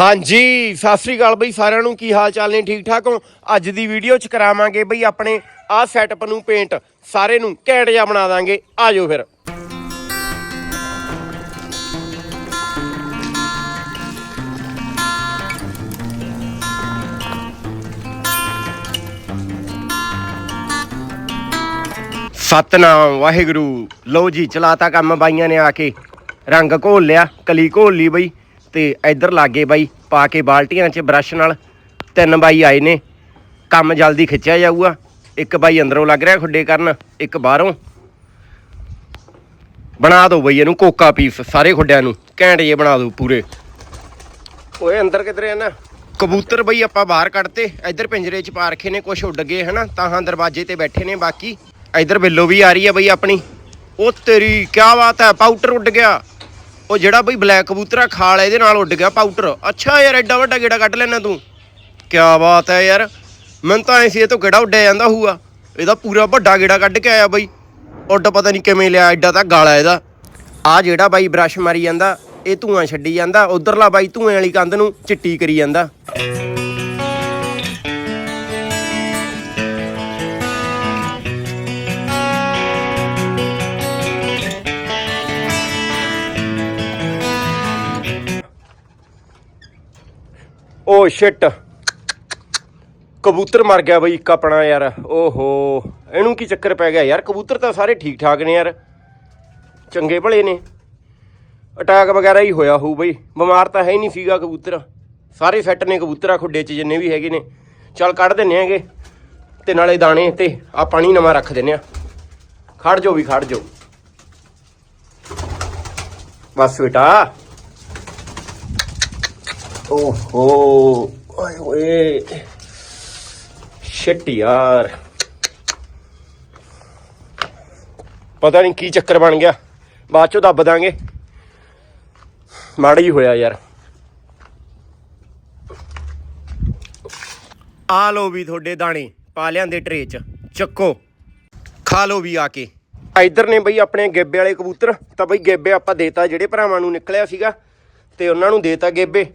ਹਾਂਜੀ, ਸਤਿ ਸ੍ਰੀ ਅਕਾਲ ਬਈ, ਸਾਰਿਆਂ ਨੂੰ ਕੀ ਹਾਲ ਚਾਲ ਨੇ? ਠੀਕ ਠਾਕ ਹੋ? ਅੱਜ ਦੀ ਵੀਡੀਓ ਚ ਕਰਾਵਾਂਗੇ ਬਈ ਆਪਣੇ ਆਹ ਸੈਟਅਪ ਨੂੰ ਪੇਂਟ ਸਾਰੇ ਨੂੰ ਘੈਂਟ ਜਿਹਾ ਬਣਾ ਦਾਂਗੇ। ਆ ਜਾਓ ਫਿਰ। ਸਤਨਾਮ ਵਾਹਿਗੁਰੂ। ਲਓ ਜੀ, ਚਲਾਤਾ ਕੰਮ ਬਾਈਆਂ ਨੇ ਆ ਕੇ। ਰੰਗ ਘੋਲ ਲਿਆ, ਕਲੀ ਘੋਲ ਲਈ ਬਈ। ਤੇ ਇੱਧਰ ਲਾਗੇ ਬਾਈ ਪਾ ਕੇ ਬਾਲਟੀਆਂ 'ਚ ਬਰਸ਼ ਨਾਲ ਤਿੰਨ ਬਾਈ ਆਏ ਨੇ। ਕੰਮ ਜਲਦੀ ਖਿੱਚਿਆ ਜਾਊਗਾ। ਇੱਕ ਬਾਈ ਅੰਦਰੋਂ ਲੱਗ ਰਿਹਾ ਖੁੱਡੇ ਕਰਨ, ਇੱਕ ਬਾਹਰੋਂ। ਬਣਾ ਦਿਓ ਬਈ ਇਹਨੂੰ ਕੋਕਾ ਪੀਸ ਸਾਰੇ ਖੁੱਡਿਆਂ ਨੂੰ, ਘੈਂਟ ਜੇ ਬਣਾ ਦਿਓ ਪੂਰੇ। ਓਏ ਅੰਦਰ ਕਿਧਰੇ ਆ ਨਾ? ਕਬੂਤਰ ਬਈ ਆਪਾਂ ਬਾਹਰ ਕੱਢਤੇ, ਇੱਧਰ ਪਿੰਜਰੇ 'ਚ ਪਾ ਰੱਖੇ ਨੇ ਕੁਝ ਉੱਡ ਗਏ ਹਨਾ, ਤਾਂ ਦਰਵਾਜ਼ੇ ਤੇ ਬੈਠੇ ਨੇ ਬਾਕੀ। ਇੱਧਰ ਬਿੱਲੋ ਵੀ ਆ ਰਹੀ ਹੈ ਬਈ ਆਪਣੀ। ਉਹ ਤੇਰੀ ਕੀ ਬਾਤ ਹੈ ਪਾਊਡਰ ਉੱਡ ਗਿਆ। ਉਹ ਜਿਹੜਾ ਬਈ ਬਲੈਕ ਕਬੂਤਰਾ ਖਾਲ ਇਹਦੇ ਨਾਲ ਉੱਡ ਗਿਆ ਪਾਊਟਰ ਅੱਛਾ ਯਾਰ, ਐਡਾ ਵੱਡਾ ਗੇੜਾ ਕੱਢ ਲੈਣਾ ਤੂੰ। ਕੀ ਬਾਤ ਹੈ ਯਾਰ। ਮੈਨੂੰ ਤਾਂ ਐ ਸੀ, ਇਹ ਤੋਂ ਗੇੜਾ ਉੱਡਿਆ ਜਾਂਦਾ ਹੋਊਗਾ। ਇਹਦਾ ਪੂਰਾ ਵੱਡਾ ਗੇੜਾ ਕੱਢ ਕੇ ਆਇਆ ਬਈ। ਉੱਡ ਪਤਾ ਨਹੀਂ ਕਿਵੇਂ ਲਿਆ, ਐਡਾ ਤਾਂ ਗਾਲਾ ਇਹਦਾ। ਆ ਜਿਹੜਾ ਬਾਈ ਬ੍ਰਸ਼ ਮਾਰੀ ਜਾਂਦਾ, ਇਹ ਧੂਆਂ ਛੱਡੀ ਜਾਂਦਾ। ਉਧਰਲਾ ਬਾਈ ਧੂਏ ਵਾਲੀ ਕੰਧ ਨੂੰ ਚਿੱਟੀ ਕਰੀ ਜਾਂਦਾ। Oh shit. ਕਬੂਤਰ ਮਰ ਗਿਆ ਬਈ ਇੱਕ ਆਪਣਾ ਯਾਰ। ਓਹੋ, ਇਹਨੂੰ ਕੀ ਚੱਕਰ ਪੈ ਗਿਆ ਯਾਰ? ਕਬੂਤਰ ਤਾਂ ਸਾਰੇ ਠੀਕ ਠਾਕ ਨੇ ਯਾਰ। ਚੰਗੇ ਭਲੇ ਨੇ। ਅਟੈਕ ਵਗੈਰਾ ਹੀ ਹੋਇਆ ਹੋਊ ਬਈ। ਬਿਮਾਰ ਤਾਂ ਹੈ ਹੀ ਨਹੀਂ ਸੀਗਾ ਕਬੂਤਰ। ਸਾਰੇ ਸੈੱਟ ਨੇ ਕਬੂਤਰਾ ਖੁੱਡੇ 'ਚ ਜਿੰਨੇ ਵੀ ਹੈਗੇ ਨੇ। ਚੱਲ ਕੱਢ ਦਿੰਨੇ ਹੈਗੇ। ਤੇ ਨਾਲੇ ਦਾਣੇ ਤੇ ਆ ਪਾਣੀ ਨਵਾਂ ਰੱਖ ਦਿੰਨੇ ਆ। ਖੜ ਜਾਓ ਵੀ ਖੜ ਜਾਓ। ਬਸ ਬੇਟਾ। ਓਹੋ ਓਏ ਸ਼ਿਟ ਯਾਰ। ਪਤਾ ਨਹੀਂ ਕੀ ਚੱਕਰ ਬਣ ਗਿਆ। ਬਾਅਦ ਚੋਂ ਦੱਬ ਦਾਂਗੇ। ਮਾੜਾ ਹੀ ਹੋਇਆ ਯਾਰ। ਆ ਲੋ ਵੀ ਤੁਹਾਡੇ ਦਾਣੇ ਪਾ ਲਿਆਂਦੇ ਟਰੇ 'ਚ। ਚੱਕੋ। ਖਾ ਲੋ ਵੀ ਆ ਕੇ। ਇਧਰ ਨੇ ਬਈ ਆਪਣੇ ਗੇਬੇ ਵਾਲੇ ਕਬੂਤਰ। ਤਾਂ ਬਈ ਗੇਬੇ ਆਪਾਂ ਦੇਤਾ ਜਿਹੜੇ ਭਰਾਵਾਂ ਨੂੰ ਨਿਕਲਿਆ ਸੀਗਾ। ਤੇ ਉਹਨਾਂ ਨੂੰ ਦੇਤਾ ਗੇਬੇ।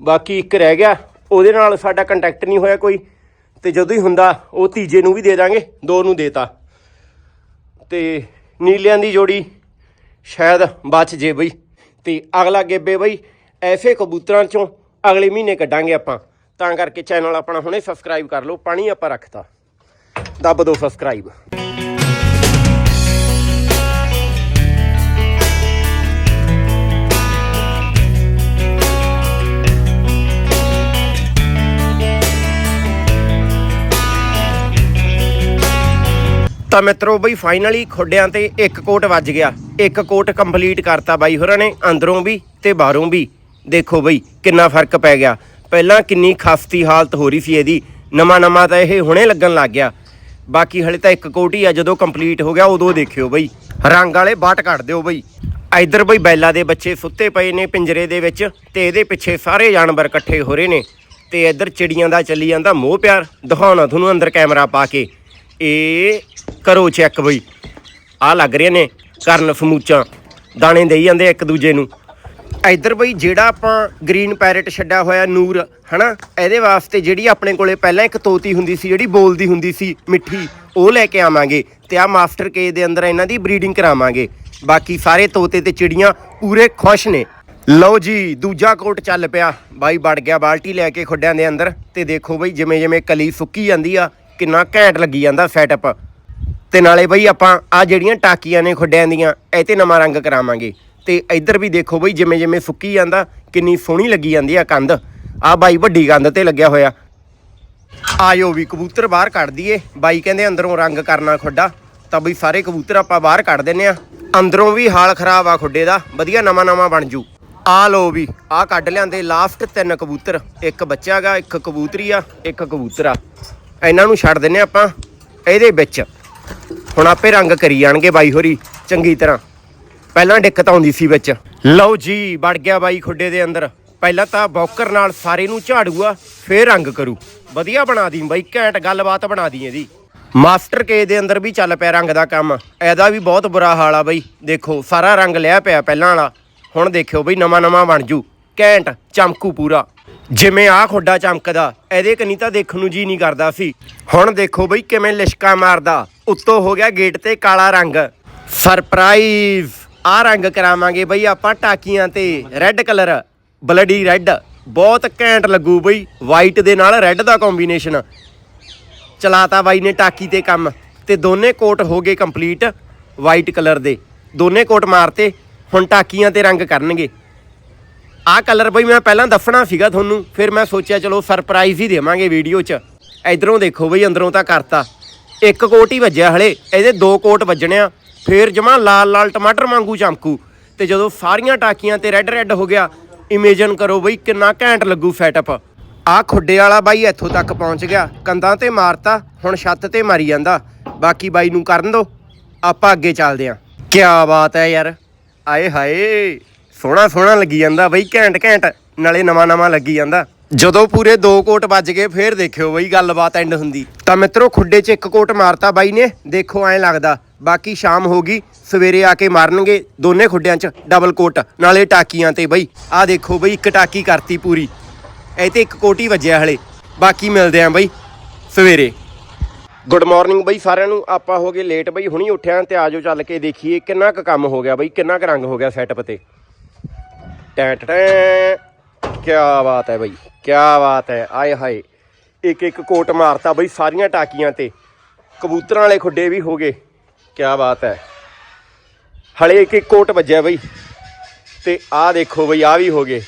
ਬਾਕੀ ਇੱਕ ਰਹਿ ਗਿਆ, ਉਹਦੇ ਨਾਲ ਸਾਡਾ ਕੰਟੈਕਟ ਨਹੀਂ ਹੋਇਆ ਕੋਈ। ਤੇ ਜਦੋਂ ਹੀ ਹੁੰਦਾ, ਉਹ ਤੀਜੇ ਨੂੰ ਵੀ ਦੇ ਦਾਂਗੇ, ਦੋ ਨੂੰ ਦੇਤਾ। ਤੇ ਨੀਲਿਆਂ ਦੀ ਜੋੜੀ ਸ਼ਾਇਦ ਬਚ ਜੇ ਬਈ। ਤੇ ਅਗਲਾ ਗੇਬੇ ਬਈ, ਐਸੇ ਕਬੂਤਰਾਂ ਚੋਂ ਅਗਲੇ ਮਹੀਨੇ ਕੱਢਾਂਗੇ ਆਪਾਂ। ਤਾਂ ਕਰਕੇ ਚੈਨਲ ਆਪਣਾ ਹੁਣੇ ਸਬਸਕ੍ਰਾਈਬ ਕਰ ਲਓ, ਪਾਣੀ ਆਪਾਂ ਰੱਖਤਾ। ਦੱਬ ਦਿਓ ਸਬਸਕ੍ਰਾਈਬ ਤਾਂ ਮਿੱਤਰੋ ਬਈ ਫਾਈਨਲੀ ਖੁੱਡਿਆਂ ਤੇ ਇੱਕ ਕੋਟ ਵੱਜ ਗਿਆ। ਇੱਕ ਕੋਟ ਕੰਪਲੀਟ ਕਰਤਾ ਬਾਈ ਹੋਰਾਂ ਨੇ, ਅੰਦਰੋਂ ਵੀ ਤੇ ਬਾਹਰੋਂ ਵੀ। ਦੇਖੋ ਬਈ ਕਿੰਨਾ ਫ਼ਰਕ ਪੈ ਗਿਆ। ਪਹਿਲਾਂ ਕਿੰਨੀ ਖਸਤੀ ਹਾਲਤ ਹੋ ਰਹੀ ਸੀ ਇਹਦੀ। ਨਵਾਂ ਨਵਾਂ ਤਾਂ ਇਹ ਹੁਣੇ ਲੱਗਣ ਲੱਗ ਗਿਆ। ਬਾਕੀ ਹਲੇ ਤਾਂ ਇੱਕ ਕੋਟ ਹੀ ਆ, ਜਦੋਂ ਕੰਪਲੀਟ ਹੋ ਗਿਆ ਉਦੋਂ ਦੇਖਿਓ ਬਈ। ਰੰਗ ਵਾਲੇ ਬਾਟ ਕੱਢ ਦਿਓ ਬਈ। ਇੱਧਰ ਬਈ ਬੈਲਾ ਦੇ ਬੱਚੇ ਸੁੱਤੇ ਪਏ ਨੇ ਪਿੰਜਰੇ ਦੇ ਵਿੱਚ ਤੇ ਇਹਦੇ ਪਿੱਛੇ ਸਾਰੇ ਜਾਨਵਰ ਇਕੱਠੇ ਹੋ ਰਹੇ ਨੇ। ਤੇ ਇੱਧਰ ਚਿੜੀਆਂ ਦਾ ਚੱਲੀ ਜਾਂਦਾ ਮੋਹ ਪਿਆਰ। ਦਿਖਾਉਣਾ ਤੁਹਾਨੂੰ ਅੰਦਰ ਕੈਮਰਾ ਪਾ ਕੇ। ਇਹ ਕਰੋ ਚੈੱਕ ਬਈ। ਆ ਲੱਗ ਰਹੇ ਨੇ ਕਰਨ ਸਮੂਚਾਂ। ਦਾਣੇ ਦੇਈ ਜਾਂਦੇ ਇੱਕ ਦੂਜੇ ਨੂੰ। ਇੱਧਰ ਬਈ ਜਿਹੜਾ ਆਪਾਂ ਗ੍ਰੀਨ ਪੈਰਟ ਛੱਡਿਆ ਹੋਇਆ ਨੂਰ, ਹਨਾ? ਇਹਦੇ ਵਾਸਤੇ ਜਿਹੜੀ ਆਪਣੇ ਕੋਲੇ ਪਹਿਲਾਂ ਇੱਕ ਤੋਤੀ ਹੁੰਦੀ ਸੀ, ਜਿਹੜੀ ਬੋਲਦੀ ਹੁੰਦੀ ਸੀ, ਮਿੱਠੀ, ਉਹ ਲੈ ਕੇ ਆਵਾਂਗੇ। ਤੇ ਆ ਮਾਸਟਰ ਕੇ ਦੇ ਅੰਦਰ ਇਹਨਾਂ ਦੀ ਬਰੀਡਿੰਗ ਕਰਾਵਾਂਗੇ। ਬਾਕੀ ਸਾਰੇ ਤੋਤੇ ਤੇ ਚਿੜੀਆਂ ਪੂਰੇ ਖੁਸ਼ ਨੇ। ਲਓ ਜੀ, ਦੂਜਾ ਕੋਟ ਚੱਲ ਪਿਆ। ਬਾਈ ਵੜ ਗਿਆ, ਬਾਲਟੀ ਲੈ ਕੇ ਖੁੱਡਿਆਂ ਦੇ ਅੰਦਰ। ਤੇ ਦੇਖੋ ਬਈ ਜਿਵੇਂ ਜਿਵੇਂ ਕਲੀ ਸੁੱਕੀ ਜਾਂਦੀ ਆ, ਕਿੰਨਾ ਘੈਂਟ ਲੱਗੀ ਜਾਂਦਾ ਸੈਟਅਪ ਤੇ ਨਾਲੇ ਬਈ ਆਪਾਂ ਆ ਜਿਹੜੀਆਂ ਟਾਕੀਆਂ ਨੇ ਖੁੱਡਿਆਂ ਦੀਆਂ, ਇਹ ਤੇ ਨਵਾਂ ਰੰਗ ਕਰਾਵਾਂਗੇ। ਤੇ ਇੱਧਰ ਵੀ ਦੇਖੋ ਬਈ ਜਿਵੇਂ ਜਿਵੇਂ ਸੁੱਕੀ ਜਾਂਦਾ, ਕਿੰਨੀ ਸੋਹਣੀ ਲੱਗੀ ਜਾਂਦੀ ਆ ਕੰਧ। ਆ ਬਾਈ ਵੱਡੀ ਕੰਧ ਤੇ ਲੱਗਿਆ ਹੋਇਆ। ਆਇਓ ਵੀ ਕਬੂਤਰ ਬਾਹਰ ਕੱਢ ਦਈਏ। ਬਾਈ ਕਹਿੰਦੇ ਅੰਦਰੋਂ ਰੰਗ ਕਰਨਾ ਖੁੱਡਾ, ਤਾਂ ਬਈ ਸਾਰੇ ਕਬੂਤਰ ਆਪਾਂ ਬਾਹਰ ਕੱਢ ਦਿੰਨੇ ਆ। ਅੰਦਰੋਂ ਵੀ ਹਾਲ ਖਰਾਬ ਆ ਖੁੱਡੇ ਦਾ, ਵਧੀਆ ਨਵਾਂ ਨਵਾਂ ਬਣ ਜੂ। ਆ ਲੋ ਵੀ ਆ ਕੱਢ ਲਿਆਂਦੇ ਲਾਸਟ ਤਿੰਨ ਕਬੂਤਰ। ਇੱਕ ਬੱਚਾ ਗਾ, ਇੱਕ ਕਬੂਤਰੀ ਆ, ਇੱਕ ਕਬੂਤਰ ਆ। ਇਹਨਾਂ ਨੂੰ ਛੱਡ ਦਿੰਨੇ ਆਪਾਂ, ਇਹਦੇ ਵਿੱਚ। ਹੁਣ ਆਪੇ ਰੰਗ ਕਰੀ ਜਾਣਗੇ ਬਾਈ ਹੋਰੀ, ਚੰਗੀ ਤਰ੍ਹਾਂ। ਪਹਿਲਾਂ ਦਿੱਕਤ ਆਉਂਦੀ ਸੀ ਵਿੱਚ। ਲਓ ਜੀ, ਵੜ ਗਿਆ ਬਾਈ ਖੁੱਡੇ ਦੇ ਅੰਦਰ। ਪਹਿਲਾਂ ਤਾਂ ਬੌਕਰ ਨਾਲ ਸਾਰੇ ਨੂੰ ਝਾੜੂਗਾ ਫੇਰ ਰੰਗ ਕਰੂ। ਵਧੀਆ ਬਣਾ ਦੀ ਬਾਈ, ਘੈਂਟ ਗੱਲਬਾਤ ਬਣਾ ਦੀ ਇਹਦੀ। ਮਾਸਟਰ ਕੇ ਦੇ ਅੰਦਰ ਵੀ ਚੱਲ ਪਿਆ ਰੰਗ ਦਾ ਕੰਮ। ਇਹਦਾ ਵੀ ਬਹੁਤ ਬੁਰਾ ਹਾਲ ਆ ਬਾਈ। ਦੇਖੋ, ਸਾਰਾ ਰੰਗ ਲਿਆ ਪਿਆ ਪਹਿਲਾਂ ਵਾਲਾ। ਹੁਣ ਦੇਖਿਓ ਬਈ ਨਵਾਂ ਨਵਾਂ ਬਣ ਜੂ। ਘੈਂਟ, ਚਮਕੂ ਪੂਰਾ। ਜਿਵੇਂ ਆਹ ਖੋਡਾ ਚਮਕਦਾ, ਇਹਦੇ ਕਨੀ ਤਾਂ ਦੇਖਣ ਨੂੰ ਜੀ ਨਹੀਂ ਕਰਦਾ ਸੀ। ਹੁਣ ਦੇਖੋ ਬਈ ਕਿਵੇਂ ਲਿਸ਼ਕਾ ਮਾਰਦਾ। ਉੱਤੋਂ ਹੋ ਗਿਆ ਗੇਟ ਤੇ ਕਾਲਾ ਰੰਗ। ਸਰਪ੍ਰਾਈਜ਼ ਆਹ ਰੰਗ ਕਰਾਵਾਂਗੇ ਬਈ ਆਪਾਂ ਟਾਕੀਆਂ ਤੇ। ਰੈੱਡ ਕਲਰ ਬਲੱਡੀ ਰੈੱਡ ਬਹੁਤ ਘੈਂਟ ਲੱਗੂ ਬਈ। ਵਾਈਟ ਦੇ ਨਾਲ ਰੈੱਡ ਦਾ ਕੰਬੀਨੇਸ਼ਨ ਚਲਾਤਾ ਬਾਈ ਨੇ ਟਾਕੀ ਤੇ ਕੰਮ। ਤੇ ਦੋਨੇ ਕੋਟ ਹੋ ਗਏ ਕੰਪਲੀਟ ਵਾਈਟ ਕਲਰ ਦੇ। ਦੋਨੇ ਕੋਟ ਮਾਰਤੇ। ਹੁਣ ਟਾਕੀਆਂ ਤੇ ਰੰਗ ਕਰਨਗੇ। ਆਹ ਕਲਰ ਬਈ ਮੈਂ ਪਹਿਲਾਂ ਦੱਸਣਾ ਸੀਗਾ ਤੁਹਾਨੂੰ, ਫਿਰ ਮੈਂ ਸੋਚਿਆ ਚਲੋ ਸਰਪ੍ਰਾਈਜ਼ ਹੀ ਦੇਵਾਂਗੇ ਵੀਡੀਓ 'ਚ। ਇਧਰੋਂ ਦੇਖੋ ਬਈ, ਅੰਦਰੋਂ ਤਾਂ ਕਰਤਾ। ਇੱਕ ਕੋਟ ਹੀ ਵੱਜਿਆ ਹਲੇ, ਇਹਦੇ ਦੋ ਕੋਟ ਵੱਜਣੇ ਆ। ਫੇਰ ਜਮਾ ਲਾਲ ਲਾਲ ਟਮਾਟਰ ਵਾਂਗੂ ਚਮਕੂ। ਤੇ ਜਦੋਂ ਸਾਰੀਆਂ ਟਾਕੀਆਂ ਤੇ ਰੈੱਡ ਰੈੱਡ ਹੋ ਗਿਆ ਇਮੇਜਨ ਕਰੋ ਬਈ ਕਿੰਨਾ ਘੈਂਟ ਲੱਗੂ ਸੈਟਅਪ ਆਹ ਖੁੱਡੇ ਵਾਲਾ ਬਾਈ ਇੱਥੋਂ ਤੱਕ ਪਹੁੰਚ ਗਿਆ। ਕੰਧਾਂ ਤੇ ਮਾਰਤਾ, ਹੁਣ ਛੱਤ ਤੇ ਮਾਰੀ ਜਾਂਦਾ। ਬਾਕੀ ਬਾਈ ਨੂੰ ਕਰਨ ਦੋ, ਆਪਾਂ ਅੱਗੇ ਚੱਲਦੇ ਆਂ। ਕੀ ਬਾਤ ਹੈ ਯਾਰ। ਆਏ ਹਾਏ। ਸੋਹਣਾ ਸੋਹਣਾ ਲੱਗੀ ਜਾਂਦਾ ਬਈ, ਘੈਂਟ ਘੈਂਟ, ਨਾਲੇ ਨਵਾਂ ਨਵਾਂ ਲੱਗੀ ਜਾਂਦਾ। ਜਦੋਂ ਪੂਰੇ ਦੋ ਕੋਟ ਵੱਜ ਗਏ, ਫੇਰ ਦੇਖਿਓ ਬਈ ਗੱਲਬਾਤ ਐਂਡ ਹੁੰਦੀ। ਤਾਂ ਮਿੱਤਰੋ, ਖੁੱਡੇ 'ਚ ਇੱਕ ਕੋਟ ਮਾਰਤਾ ਬਾਈ ਨੇ, ਦੇਖੋ ਐਂ ਲੱਗਦਾ। ਬਾਕੀ ਸ਼ਾਮ ਹੋ ਗਈ, ਸਵੇਰੇ ਆ ਕੇ ਮਾਰਨਗੇ ਦੋਨੇ ਖੁੱਡਿਆਂ 'ਚ ਡਬਲ ਕੋਟ, ਨਾਲੇ ਟਾਕੀਆਂ ਤੇ ਬਈ। ਆਹ ਦੇਖੋ ਬਈ, ਇੱਕ ਟਾਕੀ ਕਰਤੀ ਪੂਰੀ। ਇਹ ਤੇ ਇੱਕ ਕੋਟੀ ਵੱਜਿਆ ਹਲੇ। ਬਾਕੀ ਮਿਲਦੇ ਆਂ ਬਈ, ਸਵੇਰੇ। ਗੁੱਡ ਮਾਰਨਿੰਗ ਬਈ, ਸਾਰਿਆਂ ਨੂੰ। ਆਪਾਂ ਹੋ ਗਏ ਲੇਟ ਬਈ, ਹੁਣੀ ਉੱਠਿਆ ਤੇ ਆਜੋ ਚੱਲ ਕੇ, ਦੇਖੀਏ ਕਿੰਨਾ ਕੁ ਕੰਮ ਹੋ ਗਿਆ ਬਈ, ਕਿੰਨਾ ਕੁ ਰੰਗ ਹੋ ਗਿਆ ਸੈਟਅਪ ਤੇ। ਟੈਂ ਟੈਂ ਕੀ ਬਾਤ ਹੈ ਬਈ ਕੀ ਬਾਤ ਹੈ। ਆਏ ਹਾਏ, ਇੱਕ ਇੱਕ ਕੋਟ ਮਾਰਤਾ ਬਈ ਸਾਰੀਆਂ ਟਾਕੀਆਂ ਤੇ। ਕਬੂਤਰਾਂ ਵਾਲੇ ਖੁੱਡੇ ਵੀ ਹੋ ਗਏ। ਕੀ ਬਾਤ ਹੈ। ਹਲੇ ਇੱਕ ਇੱਕ ਕੋਟ ਵੱਜਿਆ ਬਈ। ਤੇ ਆਹ ਦੇਖੋ ਬਈ, ਆਹ ਵੀ ਹੋ ਗਏ।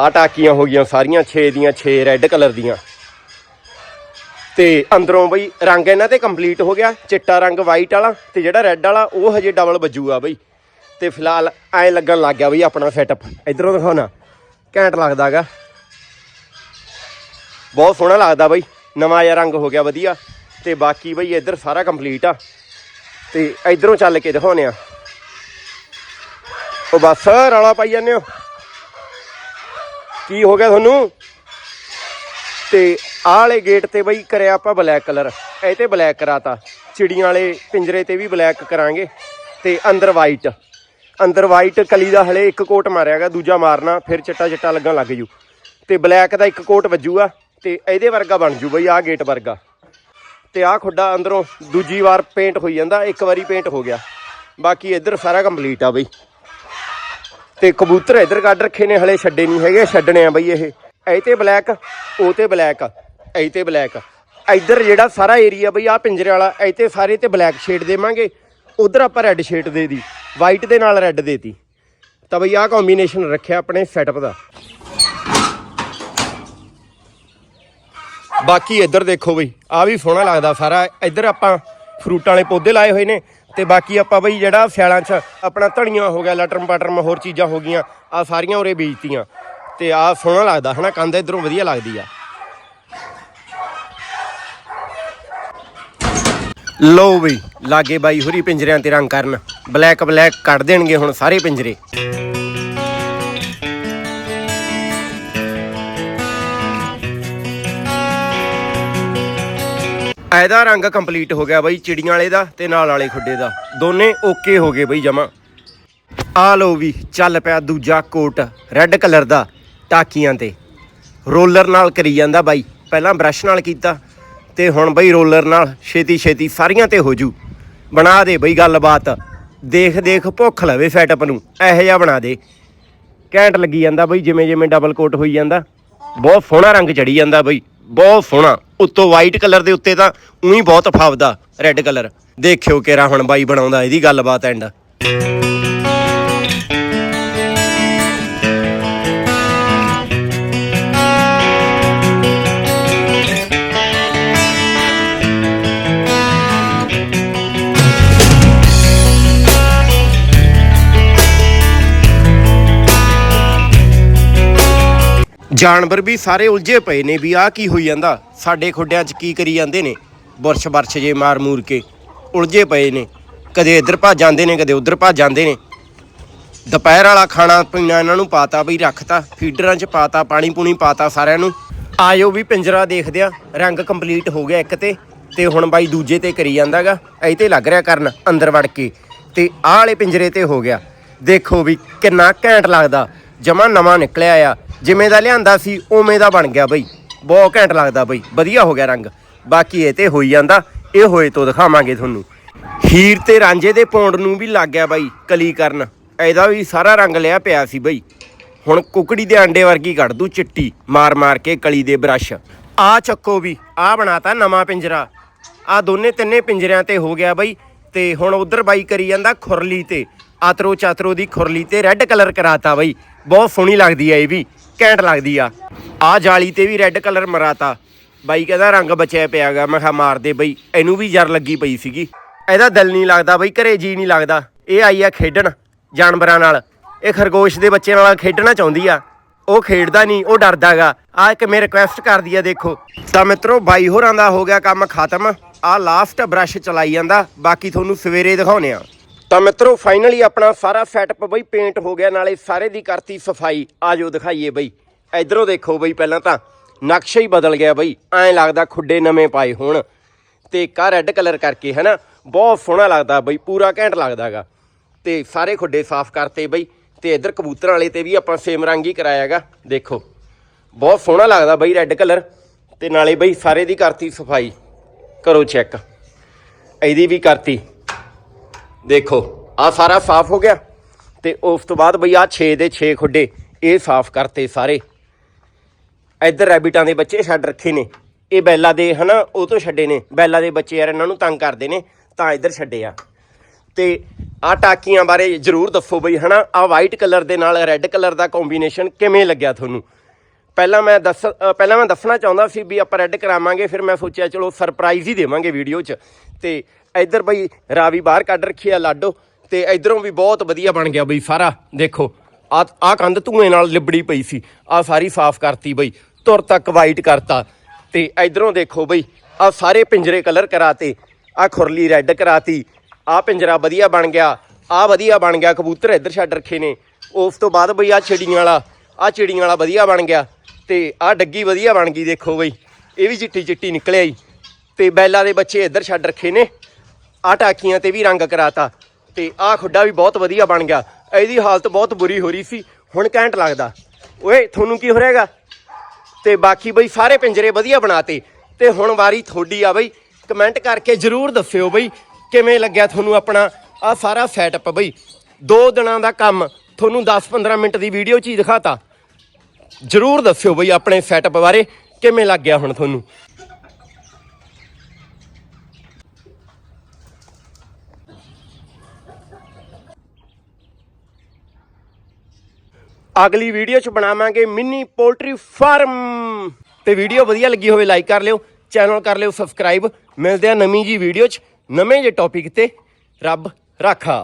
ਆਹ ਟਾਕੀਆਂ ਹੋ ਗਈਆਂ ਸਾਰੀਆਂ 6 ਦੀਆਂ 6 ਰੈੱਡ ਕਲਰ ਦੀਆਂ। ਤੇ ਅੰਦਰੋਂ ਬਈ ਰੰਗ ਇਹਨਾਂ ਤੇ ਕੰਪਲੀਟ ਹੋ ਗਿਆ। ਚਿੱਟਾ ਰੰਗ ਵਾਈਟ ਵਾਲਾ ਤੇ ਜਿਹੜਾ ਰੈੱਡ ਵਾਲਾ, ਉਹ ਹਜੇ ਡਬਲ ਵੱਜੂਗਾ ਬਈ। ਤੇ ਫਿਲਹਾਲ ਐ ਲੱਗਣ ਲੱਗ ਗਿਆ ਬਈ ਆਪਣਾ ਸੈਟਅਪ ਇਧਰੋਂ ਦਿਖਾਉਣਾ ਘੈਂਟ ਲੱਗਦਾਗਾ ਬਹੁਤ ਸੋਹਣਾ ਲੱਗਦਾ ਬਈ, ਨਵਾਂ ਜਿਹਾ ਰੰਗ ਹੋ ਗਿਆ, ਵਧੀਆ। ਤੇ ਬਾਕੀ ਬਈ ਇੱਧਰ ਸਾਰਾ ਕੰਪਲੀਟ ਆ। ਤੇ ਇਧਰੋਂ ਚੱਲ ਕੇ ਦਿਖਾਉਨੇ ਆ। ਉਹ ਬਸ, ਰੌਲਾ ਪਾਈ ਜਾਂਦੇ ਹੋ। ਕੀ ਹੋ ਗਿਆ ਤੁਹਾਨੂੰ? ਤੇ ਆਹ ਵਾਲੇ ਗੇਟ ਤੇ ਬਈ ਕਰਿਆ ਆਪਾਂ ਬਲੈਕ ਕਲਰ ਇਹ ਤੇ ਬਲੈਕ ਕਰਾਤਾ। ਚਿੜੀਆਂ ਵਾਲੇ ਪਿੰਜਰੇ ਤੇ ਵੀ ਬਲੈਕ ਕਰਾਂਗੇ। ਤੇ ਅੰਦਰ ਵਾਈਟ ਅੰਦਰ ਵਾਈਟ ਕਲੀ ਦਾ ਹਲੇ ਇੱਕ ਕੋਟ ਮਾਰਿਆਗਾ ਦੂਜਾ ਮਾਰਨਾ, ਫਿਰ ਚਿੱਟਾ ਚਿੱਟਾ ਲੱਗਣ ਲੱਗ ਜੂ। ਤੇ ਬਲੈਕ ਦਾ ਇੱਕ ਕੋਟ ਵੱਜੂਗਾ, ਤੇ ਇਹਦੇ ਵਰਗਾ ਬਣ ਜੂ ਬਈ, ਆਹ ਗੇਟ ਵਰਗਾ। ਤੇ ਆਹ ਖੁੱਡਾ ਅੰਦਰੋਂ ਦੂਜੀ ਵਾਰ ਪੇਂਟ ਹੋਈ ਜਾਂਦਾ, ਇੱਕ ਵਾਰੀ ਪੇਂਟ ਹੋ ਗਿਆ। ਬਾਕੀ ਇੱਧਰ ਸਾਰਾ ਕੰਪਲੀਟ ਆ ਬਈ। ਤੇ ਕਬੂਤਰ ਇੱਧਰ ਕੱਢ ਰੱਖੇ ਨੇ, ਹਲੇ ਛੱਡੇ ਨਹੀਂ ਹੈਗੇ, ਛੱਡਣੇ ਆ ਬਈ ਇਹ। ਇਹ ਤੇ ਬਲੈਕ ਉਹ ਤੇ ਬਲੈਕ ਇਹ ਤੇ ਬਲੈਕ ਇੱਧਰ ਜਿਹੜਾ ਸਾਰਾ ਏਰੀਆ ਬਈ ਆ ਪਿੰਜਰੇ ਵਾਲਾ, ਇਹ ਤੇ ਸਾਰੇ ਤੇ ਬਲੈਕ ਸ਼ੇਡ ਦੇਵਾਂਗੇ। ਉਧਰ ਆਪਾਂ ਰੈੱਡ ਸ਼ੇਡ ਦੇ ਦੀ। ਵਾਈਟ ਦੇ ਨਾਲ ਰੈੱਡ ਦੇਤੀ। ਤਾਂ ਬਈ ਆਹ ਕੰਬੀਨੇਸ਼ਨ ਰੱਖਿਆ ਆਪਣੇ ਸੈਟਅਪ ਦਾ। ਬਾਕੀ ਇੱਧਰ ਦੇਖੋ ਬਈ ਆ ਵੀ ਸੋਹਣਾ ਲੱਗਦਾ ਸਾਰਾ। ਇੱਧਰ ਆਪਾਂ ਫਰੂਟਾਂ ਵਾਲੇ ਪੌਦੇ ਲਾਏ ਹੋਏ ਨੇ ਤੇ ਬਾਕੀ ਆਪਾਂ ਬਈ ਜਿਹੜਾ ਸਿਆਲਾਂ 'ਚ ਆਪਣਾ ਧਣੀਆਂ ਹੋ ਗਿਆ, ਲਟਰਮ ਪਟਰਮ ਹੋਰ ਚੀਜ਼ਾਂ ਹੋ ਗਈਆਂ ਆ ਸਾਰੀਆਂ ਉਰੇ ਬੀਜਤੀਆਂ। ਤੇ ਆ ਸੋਹਣਾ ਲੱਗਦਾ ਹਨਾ, ਕੰਧ ਇਧਰੋਂ ਵਧੀਆ ਲੱਗਦੀ ਆ। ਲੋ ਬਈ, ਲਾਗੇ ਬਾਈ ਹੁਰੀ ਪਿੰਜਰਿਆਂ ਤੇ ਰੰਗ ਕਰਨ। ਬਲੈਕ ਬਲੈਕ ਕੱਢ ਦੇਣਗੇ ਹੁਣ ਸਾਰੇ ਪਿੰਜਰੇ। ਇਹਦਾ ਰੰਗ ਕੰਪਲੀਟ ਹੋ ਗਿਆ ਬਾਈ ਚਿੜੀਆਂ ਵਾਲੇ ਦਾ ਤੇ ਨਾਲ ਵਾਲੇ ਖੁੱਡੇ ਦਾ। ਦੋਨੇ ਓਕੇ ਹੋ ਗਏ ਬਈ ਜਮਾ। ਆ ਲੋ ਵੀ, ਚੱਲ ਪਿਆ ਦੂਜਾ ਕੋਟ ਰੈੱਡ ਕਲਰ ਦਾ, ਟਾਕੀਆਂ ਤੇ। ਰੋਲਰ ਨਾਲ ਕਰੀ ਜਾਂਦਾ ਬਾਈ। ਪਹਿਲਾਂ ਬ੍ਰਸ਼ ਨਾਲ ਕੀਤਾ ਤੇ ਹੁਣ ਬਈ ਰੋਲਰ ਨਾਲ ਛੇਤੀ ਛੇਤੀ ਸਾਰੀਆਂ ਤੇ ਹੋ ਜੂ ਬਣਾ ਦੇ ਬਈ ਗੱਲਬਾਤ। ਦੇਖ ਦੇਖ ਭੁੱਖ ਲਵੇ ਸੈਟਅਪ ਨੂੰ। ਇਹੋ ਜਿਹਾ ਬਣਾ ਦੇ। ਘੈਂਟ ਲੱਗੀ ਜਾਂਦਾ ਬਈ, ਜਿਵੇਂ ਜਿਵੇਂ ਡਬਲ ਕੋਟ ਹੋਈ ਜਾਂਦਾ। ਬਹੁਤ ਸੋਹਣਾ ਰੰਗ ਚੜੀ ਜਾਂਦਾ ਬਈ। ਬਹੁਤ ਸੋਹਣਾ। ਉੱਤੋਂ ਵਾਈਟ ਕਲਰ ਦੇ ਉੱਤੇ ਤਾਂ ਉਹੀ ਬਹੁਤ ਫਾਵਦਾ ਰੈੱਡ ਕਲਰ ਦੇਖਿਓ ਕਿਹੜਾ ਹੁਣ ਬਾਈ ਬਣਾਉਂਦਾ, ਇਹਦੀ ਗੱਲਬਾਤ ਐਂਡ ਜਾਨਵਰ ਵੀ ਸਾਰੇ ਉਲਝੇ ਪਏ ਨੇ ਵੀ ਆਹ ਕੀ ਹੋਈ ਜਾਂਦਾ? ਸਾਡੇ ਖੁੱਡਿਆਂ 'ਚ ਕੀ ਕਰੀ ਜਾਂਦੇ ਨੇ? ਬੁਰਸ਼ ਬਰਸ਼ ਜੇ ਮਾਰ ਮੂਰ ਕੇ ਉਲਝੇ ਪਏ ਨੇ। ਕਦੇ ਇੱਧਰ ਭੱਜ ਜਾਂਦੇ ਨੇ, ਕਦੇ ਉੱਧਰ ਭੱਜ ਜਾਂਦੇ ਨੇ। ਦੁਪਹਿਰ ਵਾਲਾ ਖਾਣਾ ਪੀਣਾ ਇਹਨਾਂ ਨੂੰ ਪਾਤਾ ਬਈ ਰੱਖਤਾ, ਫੀਡਰਾਂ 'ਚ ਪਾਤਾ, ਪਾਣੀ ਪੂਣੀ ਪਾਤਾ ਸਾਰਿਆਂ ਨੂੰ। ਆਇਓ ਵੀ ਪਿੰਜਰਾ ਦੇਖਦੇ ਆ, ਰੰਗ ਕੰਪਲੀਟ ਹੋ ਗਿਆ ਇੱਕ ਤੇ ਤੇ ਹੁਣ ਬਾਈ ਦੂਜੇ ਤੇ ਕਰੀ ਜਾਂਦਾਗਾ। ਐ ਤੇ ਲੱਗ ਰਿਹਾ ਕਰਨ ਅੰਦਰ ਵੜ ਕੇ। ਤੇ ਆਹ ਵਾਲੇ ਪਿੰਜਰੇ ਤੇ ਹੋ ਗਿਆ। ਦੇਖੋ ਵੀ ਕਿੰਨਾ ਘੈਂਟ ਲੱਗਦਾ। ਜਮਾ ਨਵਾਂ ਨਿਕਲਿਆ ਆ। ਜਿਵੇਂ ਦਾ ਲਿਆਂਦਾ ਸੀ, ਉਵੇਂ ਦਾ ਬਣ ਗਿਆ ਬਈ। ਬਹੁਤ ਘੈਂਟ ਲੱਗਦਾ ਬਈ। ਵਧੀਆ ਹੋ ਗਿਆ ਰੰਗ। ਬਾਕੀ ਇਹ ਤੇ ਹੋਈ ਜਾਂਦਾ। ਇਹ ਹੋਏ ਤੋਂ ਦਿਖਾਵਾਂਗੇ ਤੁਹਾਨੂੰ। ਹੀਰ ਤੇ ਰਾਂਝੇ ਦੇ ਪੌਂਡ ਨੂੰ ਵੀ ਲੱਗ ਗਿਆ ਬਾਈ ਕਲੀ ਕਰਨ ਇਹਦਾ ਵੀ ਸਾਰਾ ਰੰਗ ਲਿਆ ਪਿਆ ਸੀ ਬਈ। ਹੁਣ ਕੁਕੜੀ ਦੇ ਆਂਡੇ ਵਰਗੀ ਕੱਢ ਦੂ ਚਿੱਟੀ। ਮਾਰ ਮਾਰ ਕੇ ਕਲੀ ਦੇ ਬ੍ਰਸ਼। ਆ ਚੱਕੋ ਵੀ। ਆ ਬਣਾਤਾ ਨਵਾਂ ਪਿੰਜਰਾ। ਆ ਦੋਨੇ ਤਿੰਨੇ ਪਿੰਜਰਿਆਂ ਤੇ ਹੋ ਗਿਆ ਬਈ। ਤੇ ਹੁਣ ਉਧਰ ਬਾਈ ਕਰੀ ਜਾਂਦਾ ਖੁਰਲੀ ਤੇ। ਆਤਰੋ ਚਾਤਰੋ ਦੀ ਖੁਰਲੀ ਤੇ ਰੈੱਡ ਕਲਰ ਕਰਾਤਾ ਬਈ। ਬਹੁਤ ਸੋਹਣੀ ਲੱਗਦੀ ਆ ਇਹ ਵੀ, ਘੈਂਟ ਲੱਗਦੀ ਆ। ਆ ਜਾਲੀ ਤੇ ਵੀ ਰੈੱਡ ਕਲਰ ਮਰਾਤਾ। ਬਾਈ ਕਹਿੰਦਾ ਰੰਗ ਬਚਿਆ ਪਿਆਗਾ ਮੈਂ ਕਿਹਾ ਮਾਰ ਦੇ ਬਈ, ਇਹਨੂੰ ਵੀ ਜਰ ਲੱਗੀ ਪਈ ਸੀਗੀ। ਇਹਦਾ ਦਿਲ ਨਹੀਂ ਲੱਗਦਾ ਬਈ, ਘਰੇ ਜੀ ਨਹੀਂ ਲੱਗਦਾ। ਇਹ ਆਈ ਆ ਖੇਡਣ, ਜਾਨਵਰਾਂ ਨਾਲ। ਇਹ ਖਰਗੋਸ਼ ਦੇ ਬੱਚਿਆਂ ਨਾਲ ਖੇਡਣਾ ਚਾਹੁੰਦੀ ਆ। ਉਹ ਖੇਡਦਾ ਨਹੀਂ, ਉਹ ਡਰਦਾਗਾ ਆ ਇੱਕ ਮੈਂ ਰਿਕੁਐਸਟ ਕਰਦੀ ਆ, ਦੇਖੋ। ਤਾਂ ਮਿੱਤਰੋ, ਬਾਈ ਹੋਰਾਂ ਦਾ ਹੋ ਗਿਆ ਕੰਮ ਖਤਮ। ਆ ਲਾਸਟ ਬ੍ਰਸ਼ ਚਲਾਈ ਜਾਂਦਾ, ਬਾਕੀ ਤੁਹਾਨੂੰ ਸਵੇਰੇ ਦਿਖਾਉਨੇ ਆ। ਤਾਂ ਮਿੱਤਰੋ ਫਾਈਨਲੀ ਆਪਣਾ ਸਾਰਾ ਸੈਟਅਪ ਬਈ ਪੇਂਟ ਹੋ ਗਿਆ, ਨਾਲੇ ਸਾਰੇ ਦੀ ਕਰਤੀ ਸਫ਼ਾਈ। ਆਜੋ ਦਿਖਾਈਏ ਬਈ। ਇਧਰੋਂ ਦੇਖੋ ਬਈ, ਪਹਿਲਾਂ ਤਾਂ ਨਕਸ਼ਾ ਹੀ ਬਦਲ ਗਿਆ ਬਈ। ਐਂ ਲੱਗਦਾ ਖੁੱਡੇ ਨਵੇਂ ਪਾਏ ਹੋਣ। ਤੇ ਕਾ ਰੈੱਡ ਕਲਰ ਕਰਕੇ, ਹਨਾ? ਬਹੁਤ ਸੋਹਣਾ ਲੱਗਦਾ ਬਈ, ਪੂਰਾ ਘੈਂਟ ਲੱਗਦਾਗਾ। ਤੇ ਸਾਰੇ ਖੁੱਡੇ ਸਾਫ਼ ਕਰਤੇ ਬਈ। ਤੇ ਇਧਰ ਕਬੂਤਰ ਵਾਲੇ ਤੇ ਵੀ ਆਪਾਂ ਸੇਮ ਰੰਗ ਹੀ ਕਰਾਇਆਗਾ ਦੇਖੋ, ਬਹੁਤ ਸੋਹਣਾ ਲੱਗਦਾ ਬਈ ਰੈੱਡ ਕਲਰ ਤੇ ਨਾਲੇ ਬਈ ਸਾਰੇ ਦੀ ਕਰਤੀ ਸਫ਼ਾਈ। ਕਰੋ ਚੈੱਕ ਇਹਦੀ ਵੀ ਕਰਤੀ। ਦੇਖੋ ਆ ਸਾਰਾ ਸਾਫ਼ ਹੋ ਗਿਆ। ਤੇ ਉਸ ਤੋਂ ਬਾਅਦ ਬਈ ਆ 6 ਦੇ 6 ਖੁੱਡੇ, ਇਹ ਸਾਫ਼ ਕਰਤੇ ਸਾਰੇ। ਇੱਧਰ ਰੈਬਿਟਾਂ ਦੇ ਬੱਚੇ ਛੱਡ ਰੱਖੇ ਨੇ। ਇਹ ਬੈਲਾ ਦੇ, ਹਨਾ, ਉਹ ਤੋਂ ਛੱਡੇ ਨੇ। ਬੈਲਾ ਦੇ ਬੱਚੇ ਯਾਰ ਇਹਨਾਂ ਨੂੰ ਤੰਗ ਕਰਦੇ ਨੇ, ਤਾਂ ਇੱਧਰ ਛੱਡੇ ਆ। ਤੇ ਆ ਟਾਕੀਆਂ ਬਾਰੇ ਜਰੂਰ ਦੱਸੋ ਬਈ, ਹਨਾ ਆ ਵਾਈਟ ਕਲਰ ਦੇ ਨਾਲ ਰੈੱਡ ਕਲਰ ਦਾ ਕੰਬੀਨੇਸ਼ਨ ਕਿਵੇਂ ਲੱਗਿਆ ਤੁਹਾਨੂੰ? ਪਹਿਲਾਂ ਮੈਂ ਦੱਸ ਪਹਿਲਾਂ ਮੈਂ ਦੱਸਣਾ ਚਾਹੁੰਦਾ ਸੀ ਵੀ ਆਪਾਂ ਰੈੱਡ ਕਰਾਵਾਂਗੇ, ਫਿਰ ਮੈਂ ਸੋਚਿਆ ਚਲੋ ਸਰਪ੍ਰਾਈਜ਼ ਹੀ ਦੇਵਾਂਗੇ ਵੀਡੀਓ 'ਚ। ਤੇ ਇੱਧਰ ਬਈ ਰਾਵੀ ਬਾਹਰ ਕੱਢ ਰੱਖੀ ਆ ਲਾਡੋ, ਤੇ ਇਧਰੋਂ ਵੀ ਬਹੁਤ ਵਧੀਆ ਬਣ ਗਿਆ ਬਈ ਸਾਰਾ, ਦੇਖੋ। ਆ ਆ ਕੰਧ ਧੂਏ ਨਾਲ ਲਿਬੜੀ ਪਈ ਸੀ, ਆ ਸਾਰੀ ਸਾਫ਼ ਕਰਤੀ ਬਈ, ਤੁਰ ਤੱਕ ਵਾਈਟ ਕਰਤਾ। ਤੇ ਇਧਰੋਂ ਦੇਖੋ ਬਈ, ਆ ਸਾਰੇ ਪਿੰਜਰੇ ਕਲਰ ਕਰਾਤੇ, ਆ ਖੁਰਲੀ ਰੈੱਡ ਕਰਾਤੀ, ਆ ਪਿੰਜਰਾ ਵਧੀਆ ਬਣ ਗਿਆ, ਆ ਵਧੀਆ ਬਣ ਗਿਆ, ਕਬੂਤਰ ਇੱਧਰ ਛੱਡ ਰੱਖੇ ਨੇ। ਉਸ ਤੋਂ ਬਾਅਦ ਬਈ ਆ ਚਿੜੀਆਂ ਵਾਲਾ, ਆ ਚਿੜੀਆਂ ਵਾਲਾ ਵਧੀਆ ਬਣ ਗਿਆ, ਤੇ ਆ ਡੱਗੀ ਵਧੀਆ ਬਣ ਗਈ ਦੇਖੋ ਬਈ, ਇਹ ਵੀ ਚਿੱਟੀ ਚਿੱਟੀ ਨਿਕਲਿਆ ਈ। ਤੇ ਬੈਲਾ ਦੇ ਬੱਚੇ ਇੱਧਰ ਛੱਡ ਰੱਖੇ ਨੇ। ਆ ਟਾਕੀਆਂ ਤੇ ਵੀ ਰੰਗ ਕਰਾਤਾ ਤੇ ਆ ਖੁੱਡਾ ਵੀ ਬਹੁਤ ਵਧੀਆ ਬਣ ਗਿਆ। ਇਹਦੀ ਹਾਲਤ ਬਹੁਤ ਬੁਰੀ ਹੋ ਰਹੀ ਸੀ, ਹੁਣ ਘੈਂਟ ਲੱਗਦਾ। ਓਏ, ਤੁਹਾਨੂੰ ਕੀ ਹੋ ਰਿਹਾਗਾ ਤੇ ਬਾਕੀ ਬਈ ਸਾਰੇ ਪਿੰਜਰੇ ਵਧੀਆ ਬਣਾਤੇ। ਤੇ ਹੁਣ ਵਾਰੀ ਤੁਹਾਡੀ ਆ ਬਈ ਕਮੈਂਟ ਕਰਕੇ ਜਰੂਰ ਦੱਸਿਓ ਬਈ, ਕਿਵੇਂ ਲੱਗਿਆ ਤੁਹਾਨੂੰ ਆਪਣਾ ਆ ਸਾਰਾ ਸੈਟਅਪ ਬਈ? ਦੋ ਦਿਨਾਂ ਦਾ ਕੰਮ, ਤੁਹਾਨੂੰ 10-15 ਮਿੰਟ ਦੀ ਵੀਡੀਓ 'ਚ ਹੀ ਦਿਖਾਤਾ। ਜਰੂਰ ਦੱਸਿਓ ਬਈ ਆਪਣੇ ਸੈਟਅਪ ਬਾਰੇ, ਕਿਵੇਂ ਲੱਗ ਗਿਆ ਹੁਣ ਤੁਹਾਨੂੰ? ਅਗਲੀ ਵੀਡੀਓ 'ਚ ਬਣਾਵਾਂਗੇ ਮਿੰਨੀ ਪੋਲਟਰੀ ਫਾਰਮ। ਤੇ ਵੀਡੀਓ ਵਧੀਆ ਲੱਗੀ ਹੋਵੇ ਲਾਈਕ ਕਰ ਲਿਓ ਚੈਨਲ ਕਰ ਲਿਓ ਸਬਸਕ੍ਰਾਈਬ ਮਿਲਦੇ ਆ ਨਵੀਂ ਜੀ ਵੀਡੀਓ 'ਚ, ਨਵੇਂ ਜੇ ਟੌਪਿਕ ਤੇ। ਰੱਬ ਰਾਖਾ।